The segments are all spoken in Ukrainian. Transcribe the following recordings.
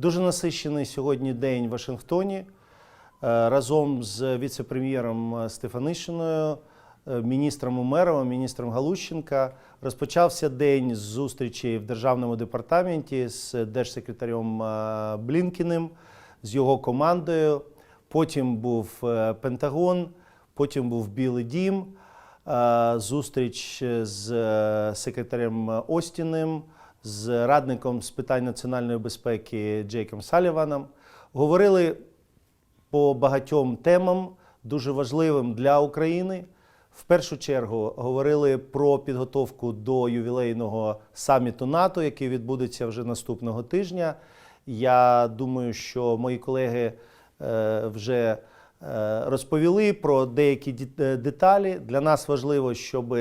Дуже насичений сьогодні день в Вашингтоні е, разом з віце-прем'єром е, Стефанишиною, е, міністром Умеровим, міністром Галущенка. Розпочався день з зустрічі в державному департаменті з держсекретарем е, Блінкіним, з його командою. Потім був е, Пентагон, потім був Білий Дім, е, зустріч з секретарем Остіним, з радником з питань національної безпеки Джейком Саліваном. Говорили по багатьом темам, дуже важливим для України. В першу чергу говорили про підготовку до ювілейного саміту НАТО, який відбудеться вже наступного тижня. Я думаю, що мої колеги е, вже розповіли про деякі е, деталі. Для нас важливо, щоб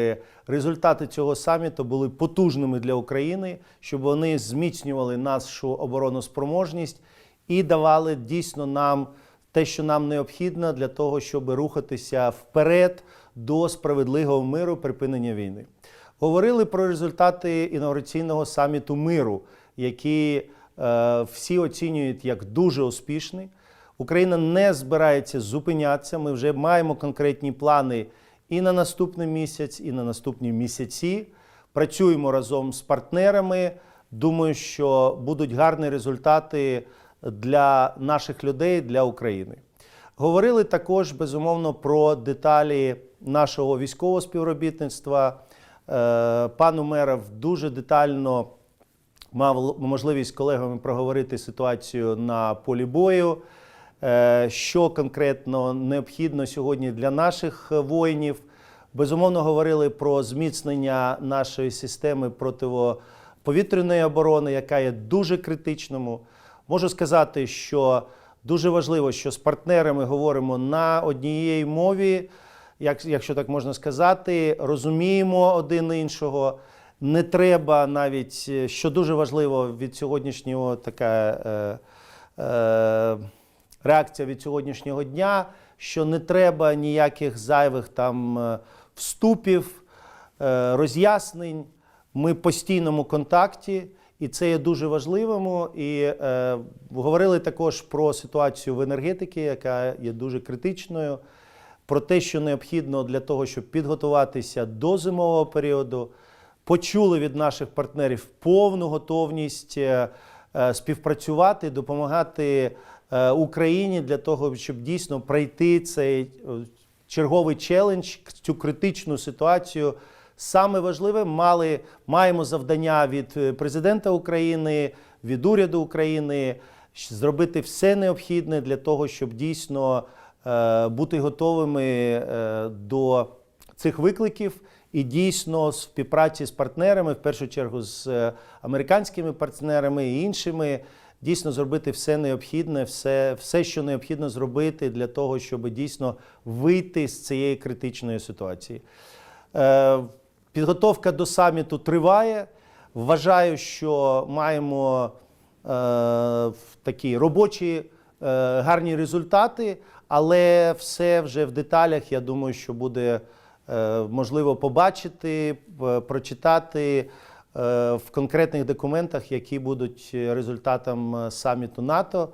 результати цього саміту були потужними для України, щоб вони зміцнювали нашу обороноспроможність і давали дійсно нам те, що нам необхідно для того, щоб рухатися вперед до справедливого миру, припинення війни. Говорили про результати інаугураційного саміту миру, які е, всі оцінюють як дуже успішний. Україна не збирається зупинятися. Ми вже маємо конкретні плани і на наступний місяць, і на наступні місяці. Працюємо разом з партнерами. Думаю, що будуть гарні результати для наших людей, для України. Говорили також безумовно про деталі нашого військового співробітництва. Е, Пан Умеров дуже детально мав можливість з колегами проговорити ситуацію на полі бою, що конкретно необхідно сьогодні для наших е, воїнів. Безумовно, говорили про зміцнення нашої системи протиповітряної оборони, яка є дуже критичному. Можу сказати, що дуже важливо, що з партнерами говоримо на однієї мові, як, якщо так можна сказати, розуміємо один іншого. Не треба навіть, е, що дуже важливо від сьогоднішнього така е, е, реакція від сьогоднішнього дня, що не треба ніяких зайвих там е, вступів, е, роз'яснень. Ми в постійному контакті, і це є дуже важливим. І е, говорили також про ситуацію в енергетиці, яка є дуже критичною, про те, що необхідно для того, щоб підготуватися до зимового періоду. Почули від наших партнерів повну готовність е, співпрацювати, допомагати Україні для того, щоб дійсно пройти цей е, черговий челендж, цю критичну ситуацію. Саме важливе мали маємо завдання від е, президента України, від уряду України зробити все необхідне для того, щоб дійсно е, бути готовими е, до цих викликів і дійсно співпраці з партнерами, в першу чергу з е, американськими партнерами і іншими, дійсно зробити все необхідне, все, все, що необхідно зробити для того, щоб дійсно вийти з цієї критичної ситуації. Е, Підготовка до саміту триває. Вважаю, що маємо е, такі робочі е, гарні результати, але все вже в деталях. Я думаю, що буде е, можливо побачити, прочитати в конкретних документах, які будуть результатом е, саміту НАТО.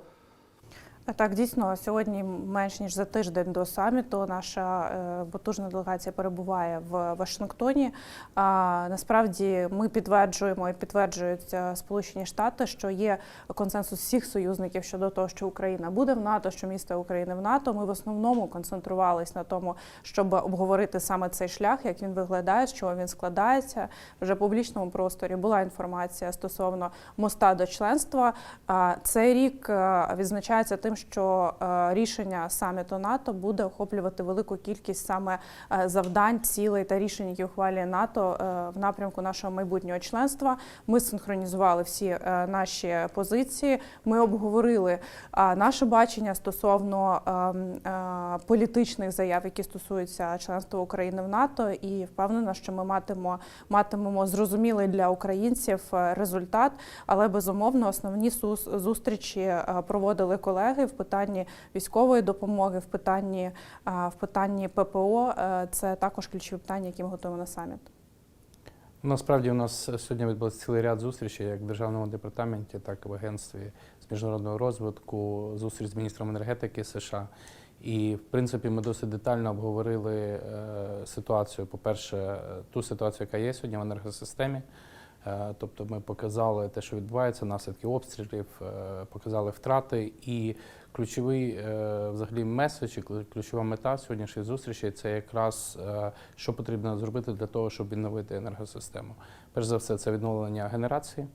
Так, дійсно, сьогодні менш ніж за тиждень до саміту наша е, потужна делегація перебуває в Вашингтоні. Насправді ми підтверджуємо і підтверджують е, Сполучені Штати, що є консенсус всіх союзників щодо того, що Україна буде в НАТО, що місто України в НАТО. Ми в основному концентрувались на тому, щоб обговорити саме цей шлях, як він виглядає, з чого він складається. Вже в публічному просторі була інформація стосовно моста до членства. Цей рік е, відзначається тим, що е, рішення саміту НАТО буде охоплювати велику кількість саме е, завдань, цілей та рішень, які ухвалює НАТО е, в напрямку нашого майбутнього членства. Ми синхронізували всі наші позиції. Ми обговорили наше бачення стосовно е, е, політичних заяв, які стосуються членства України в НАТО, і впевнена, що ми матимемо, матимемо зрозумілий для українців результат. Але безумовно основні зустрічі проводили колеги в питанні військової допомоги, в питанні в питанні ППО. Е, Це також ключові питання, які ми готуємо на саміт. Насправді у нас сьогодні відбувся цілий ряд зустрічей як в державному департаменті, так і в агентстві з міжнародного розвитку, зустріч з міністром енергетики США. І в принципі ми досить детально обговорили е, ситуацію. По-перше, е, ту ситуацію, яка є сьогодні в енергосистемі. Е, Тобто ми показали те, що відбувається, наслідки обстрілів, е, показали втрати. І ключовий е, взагалі меседж, і ключова мета сьогоднішньої зустрічі це якраз що потрібно зробити для того, щоб відновити енергосистему. Перш за все, це відновлення генерації.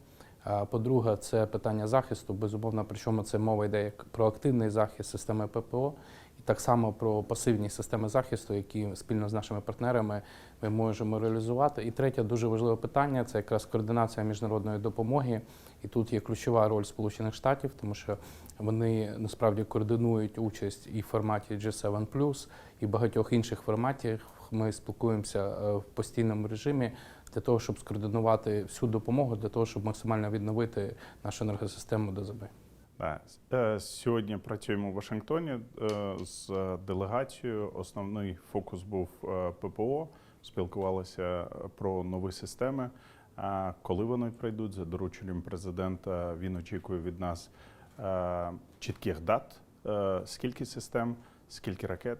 По-друге, це питання захисту. Безумовно, причому це мова йде як про активний захист системи ППО, так само про пасивні системи захисту, які спільно з нашими партнерами ми можемо реалізувати. І третє дуже важливе питання це якраз координація міжнародної допомоги. І тут є ключова роль Сполучених Штатів, тому що вони насправді координують участь і в форматі G7+, і багатьох інших форматах. Ми спілкуємося е, в постійному режимі для того, щоб скоординувати всю допомогу, для того, щоб максимально відновити нашу енергосистему до зими. Е, Сьогодні працюємо в Вашингтоні е, з делегацією. Основний фокус був е, ППО. Спілкувалися про нові системи. Коли вони прийдуть за дорученням президента, він очікує від нас чітких дат, скільки систем, скільки ракет,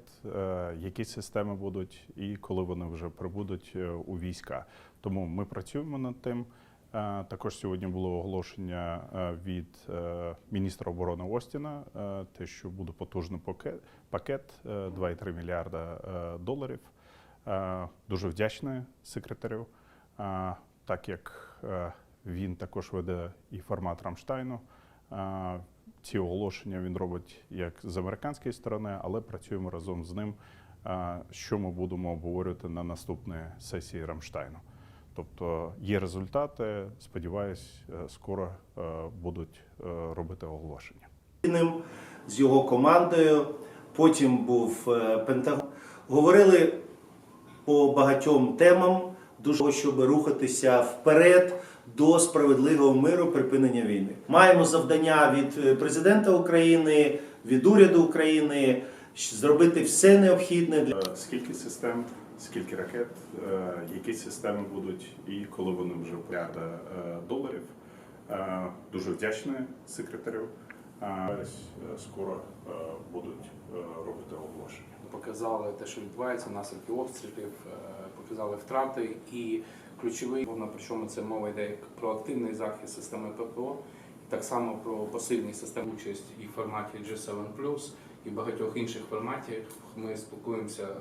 які системи будуть, і коли вони вже прибудуть у війська. Тому ми працюємо над тим. Е, Також сьогодні було оголошення е, від е, міністра оборони Остіна, те, що буде потужний пакет, пакет е, 2,3 мільярда доларів. Дуже вдячний секретарю, так як він також веде і формат Рамштайну. Ці оголошення він робить як з американської сторони, але працюємо разом з ним, що ми будемо обговорювати на наступній сесії Рамштайну. Тобто є результати. Сподіваюсь, е, скоро е, будуть е, робити оголошення. Путіним, з його командою. Потім був Пентагон. Говорили по багатьом темам, дуже щоб рухатися вперед до справедливого миру, припинення війни. Маємо завдання від президента України, від уряду України зробити все необхідне для Е, Скільки систем, скільки ракет, е, які системи будуть і коли вони вже поряда е, доларів. Дуже вдячний секретарю. Скоро будуть робити оголошення. Показали те, що відбувається, наслідки обстрілів, показали втрати і ключовий, причому це мова йде як про активний захист системи ППО, так само про пасивні системи участь і в форматі G7+, і багатьох інших форматів Ми спілкуємося